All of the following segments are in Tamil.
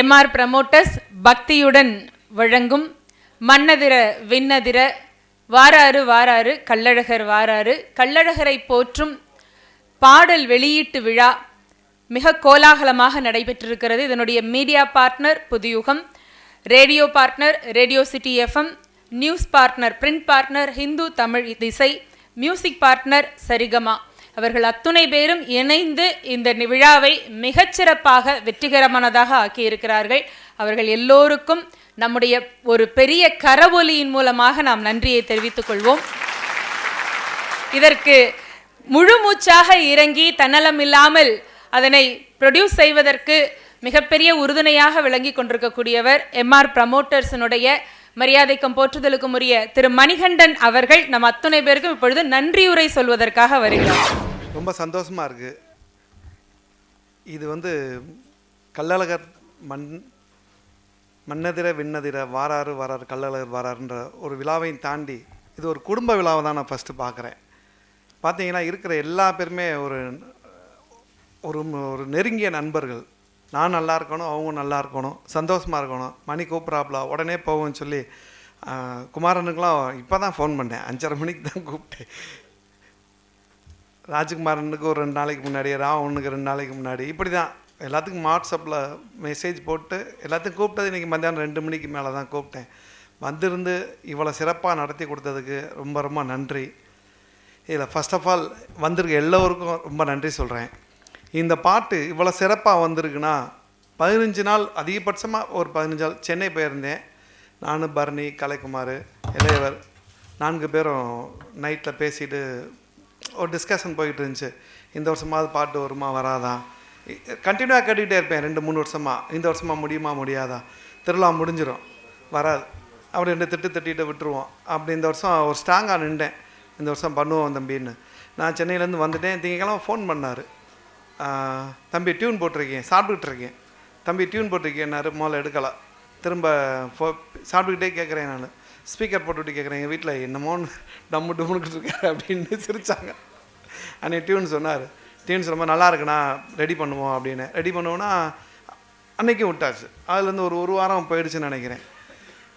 எம்ஆர் பிரமோட்டர்ஸ் பக்தியுடன் வழங்கும் மன்னதிர விண்ணதிர வாராறு வாராறு கள்ளழகர் வாராறு கள்ளழகரை போற்றும் பாடல் வெளியீட்டு விழா மிக கோலாகலமாக நடைபெற்றிருக்கிறது. இதனுடைய media partner Puthuyugam radio partner radio city FM news partner print partner Hindu Tamil Thisai music partner Saregama. அவர்கள் அத்துணை பேரும் இணைந்து இந்த விழாவை மிகச்சிறப்பாக வெற்றிகரமானதாக ஆக்கியிருக்கிறார்கள். அவர்கள் எல்லோருக்கும் நம்முடைய ஒரு பெரிய கரவொலியின் மூலமாக நாம் நன்றியை தெரிவித்துக் கொள்வோம். இதற்கு முழு மூச்சாக இறங்கி தன்னலம் இல்லாமல் அதனை ப்ரொடியூஸ் செய்வதற்கு மிகப்பெரிய உறுதுணையாக விளங்கி கொண்டிருக்கக்கூடியவர் எம்ஆர் ப்ரமோட்டர்ஸினுடைய மரியாதைக்கும் போற்றுதலுக்கும் உரிய திரு மணிகண்டன் அவர்கள் நம் அத்துணை பேருக்கும் இப்பொழுது நன்றியுரை சொல்வதற்காக வருகிறார். ரொம்ப சந்தோஷமாக இருக்குது இது வந்து கள்ளழகர் மண் மன்னதிர விண்ணதிர வாராறு வாராறு கள்ளழகர் வாராருன்ற ஒரு விழாவையும் தாண்டி இது ஒரு குடும்ப விழாவை தான் நான் ஃபஸ்ட்டு பார்க்குறேன். பார்த்தீங்கன்னா இருக்கிற எல்லா பேருமே ஒரு ஒரு ஒரு நெருங்கிய நண்பர்கள். நான் நல்லா இருக்கணும் அவங்க நல்லா இருக்கணும் சந்தோஷமாக இருக்கணும். மணி கூப்பிட்றாப்புல உடனே போவோம்னு சொல்லி குமாரனுக்கெலாம் இப்போ தான் ஃபோன் பண்ணேன். அஞ்சரை மணிக்கு தான் கூப்பிட்டேன். ராஜ்குமாரனுக்கு ஒரு ரெண்டு நாளைக்கு முன்னாடி ராவனுக்கு ரெண்டு நாளைக்கு முன்னாடி இப்படி தான் எல்லாத்துக்கும் வாட்ஸ்அப்பில் மெசேஜ் போட்டு எல்லாத்துக்கும் கூப்பிட்டது இன்றைக்கி மத்தியானம் ரெண்டு மணிக்கு மேலே தான் கூப்பிட்டேன். வந்திருந்து இவ்வளோ சிறப்பாக நடத்தி கொடுத்ததுக்கு ரொம்ப ரொம்ப நன்றி. இதில் ஃபர்ஸ்ட் ஆஃப் ஆல் வந்திருக்க எல்லோருக்கும் ரொம்ப நன்றி சொல்கிறேன் இந்த பாட்டு இவ்வளோ சிறப்பாக வந்திருக்குன்னா பதினஞ்சு நாள் அதிகபட்சமாக ஒரு பதினஞ்சு நாள் சென்னை போயிருந்தேன். நான் பரணி கலைக்குமார் இளையவர் நான்கு பேரும் நைட்டில் பேசிட்டு ஒரு டிஸ்கஷன் போயிட்டு இருந்துச்சு. இந்த வருஷமாவது பாட்டு வருமா வராதா? கண்டினியூவாக கேட்டுக்கிட்டே இருப்பேன் ரெண்டு மூணு வருஷமாக இந்த வருஷமாக முடியுமா முடியாதா? திருவிழா முடிஞ்சிடும் வராது. அப்படி ரெண்டு திட்டு திட்டிட்டு விட்டுருவோம். அப்படி இந்த வருஷம் ஒரு ஸ்ட்ராங்காக நின்றேன். இந்த வருஷம் பண்ணுவோம் தம்பின்னு. நான் சென்னையிலேருந்து வந்துட்டேன். திங்கக்கிழமை ஃபோன் பண்ணார். தம்பி டியூன் போட்டிருக்கேன் சாப்பிட்டுக்கிட்டு இருக்கேன் தம்பி டியூன் போட்டிருக்கேன்னாரு முதல்ல எடுக்கலை. திரும்ப ஃபோ சாப்பிட்டுக்கிட்டே கேட்குறேன் நான். ஸ்பீக்கர் போட்டுவிட்டு கேட்குறேன் எங்கள் வீட்டில் என்னமோன்னு டம்மு டம்முக்கிட்டு இருக்காரு அப்படின்னு சிரித்தாங்க அன்னைக்கு டியூன் சொன்னார் டியூன்ஸ் ரொம்ப நல்லா இருக்குண்ணா ரெடி பண்ணுவோம் அப்படின்னு. ரெடி பண்ணுவோன்னா அன்னைக்கும் விட்டாச்சு. அதுலேருந்து ஒரு ஒரு வாரம் போயிடுச்சுன்னு நினைக்கிறேன்.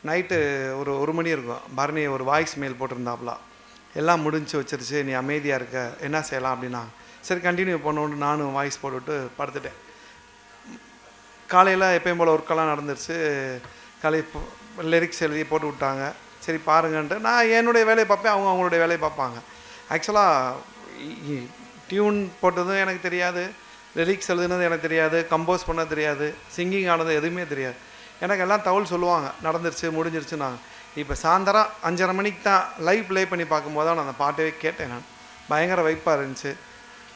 நைட்டு ஒரு ஒரு மணி இருக்கும். பரணி ஒரு வாய்ஸ் மெயில் போட்டிருந்தாப்புல. எல்லாம் முடிஞ்சு வச்சிருச்சு நீ அமைதியாக இருக்க என்ன செய்யலாம்? அப்படின்னா சரி கண்டினியூ பண்ணோன்னு நானும் வாய்ஸ் போட்டுவிட்டு படுத்துட்டேன். காலையில் எப்பயும் போல் ஒர்க்கெல்லாம் நடந்துருச்சு. காலை லிரிக்ஸ் எழுதி போட்டு விட்டாங்க. சரி பாருங்கன்ட்டு நான் என்னுடைய வேலையை பார்ப்பேன் அவங்க அவங்களுடைய வேலையை பார்ப்பாங்க. ஆக்சுவலாக டியூன் போட்டதும் எனக்கு தெரியாது லிரிக்ஸ் எழுதுனது எனக்கு தெரியாது கம்போஸ் பண்ண தெரியாது சிங்கிங் ஆனது எதுவுமே தெரியாது. எனக்கு எல்லாம் தகவல் சொல்லுவாங்க நடந்துருச்சு முடிஞ்சிருச்சுன்னாங்க இப்போ சாயந்தரம் அஞ்சரை மணிக்கு தான் லைவ் ப்ளே பண்ணி பார்க்கும்போது தான் நான் அந்த பாட்டவே கேட்டேன் நான். பயங்கர வைப்பாக இருந்துச்சு.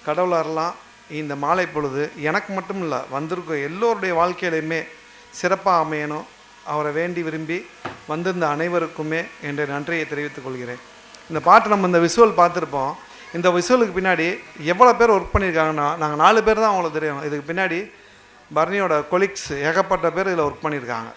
கடவுள் அருளாம் இந்த மாலை பொழுது எனக்கு மட்டும் இல்லை வந்திருக்க எல்லோருடைய வாழ்க்கையிலையுமே சிறப்பாக அமையணும். அவரை வேண்டி விரும்பி வந்திருந்த அனைவருக்குமே என்ற நன்றியை தெரிவித்துக் கொள்கிறேன். இந்த பாட்டு நம்ம இந்த விசுவல் பார்த்துருப்போம். இந்த விசுவலுக்கு பின்னாடி எவ்வளோ பேர் ஒர்க் பண்ணியிருக்காங்கன்னா நாங்கள் நாலு பேர் தான் அவங்களுக்கு தெரியும். இதுக்கு பின்னாடி பர்னியோட கொலிக்ஸ் ஏகப்பட்ட பேர் இதில் ஒர்க் பண்ணியிருக்காங்க.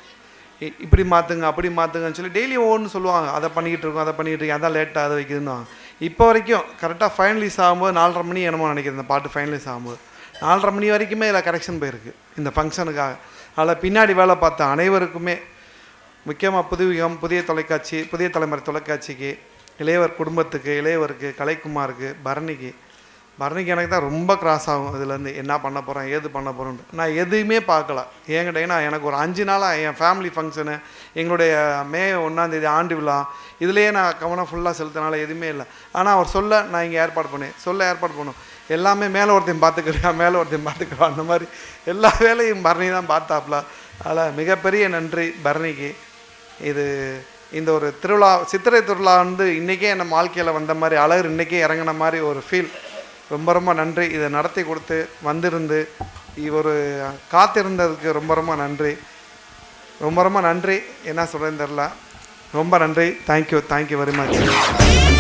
இ- இப்படி மாற்றுங்க அப்படி மாற்றுங்கன்னு சொல்லி டெய்லி ஒவ்வொன்று சொல்லுவாங்க. அதை பண்ணிக்கிட்டு இருக்கோம் அதை பண்ணிக்கிட்டு இருக்கோம். அதான் லேட்டாக அதை வைக்குதுன்னு இப்போ வரைக்கும் கரெக்டாக ஃபைனலிஸ் ஆகும்போது நாலரை மணி என்னமோ நினைக்கிறேன் இந்த பாட்டு ஃபைனலிஸ் ஆகும்போது. நாலரை மணி வரைக்குமே இதில் கரெக்ஷன் போயிருக்கு. இந்த ஃபங்க்ஷனுக்காக அதில் பின்னாடி வேலை பார்த்த அனைவருக்குமே முக்கியமாக புதுவிகம் புதிய தொலைக்காட்சி புதிய தலைமுறை தொலைக்காட்சிக்கு இளையவர் குடும்பத்துக்கு இளையவருக்கு கலைக்குமாருக்கு பரணிக்கு பரணிக்கு எனக்கு தான் ரொம்ப கிராஸ் ஆகும். இதுலேருந்து என்ன பண்ண போகிறேன் ஏது பண்ண போகிறோன்ட்டு நான் எதுவுமே பார்க்கல. ஏங்கிட்ட எனக்கு ஒரு அஞ்சு நாளாக என் ஃபேமிலி ஃபங்க்ஷனு எங்களுடைய மே ஒன்றாந்தேதி ஆண்டு விழா இதுலேயே நான் கவனம் ஃபுல்லாக செலுத்தினால எதுவுமே இல்லை. ஆனால் அவர் சொல்ல நான் இங்கே ஏற்பாடு பண்ணேன். சொல்ல ஏற்பாடு பண்ணும் எல்லாமே மேலே ஒருத்தையும் பார்த்துக்கிறா மேலே ஒருத்தையும் பார்த்துக்கிறா அந்த மாதிரி எல்லா வேலையும் பரணி தான் பார்த்தாப்புல. அதில் மிகப்பெரிய நன்றி பரணிக்கு இது இந்த ஒரு திருவிழா சித்திரை திருவிழா வந்து இன்றைக்கே நம்ம வாழ்க்கையில் வந்த மாதிரி அழகு இன்றைக்கே இறங்கின மாதிரி ஒரு ஃபீல் ரொம்ப ரொம்ப நன்றி. இதை நடத்தி கொடுத்து வந்திருந்து ஒரு காத்திருந்ததுக்கு ரொம்ப ரொம்ப நன்றி. ரொம்ப ரொம்ப நன்றி. என்ன சொல்கிறேன்னு தெரில ரொம்ப நன்றி. Thank you thank you very much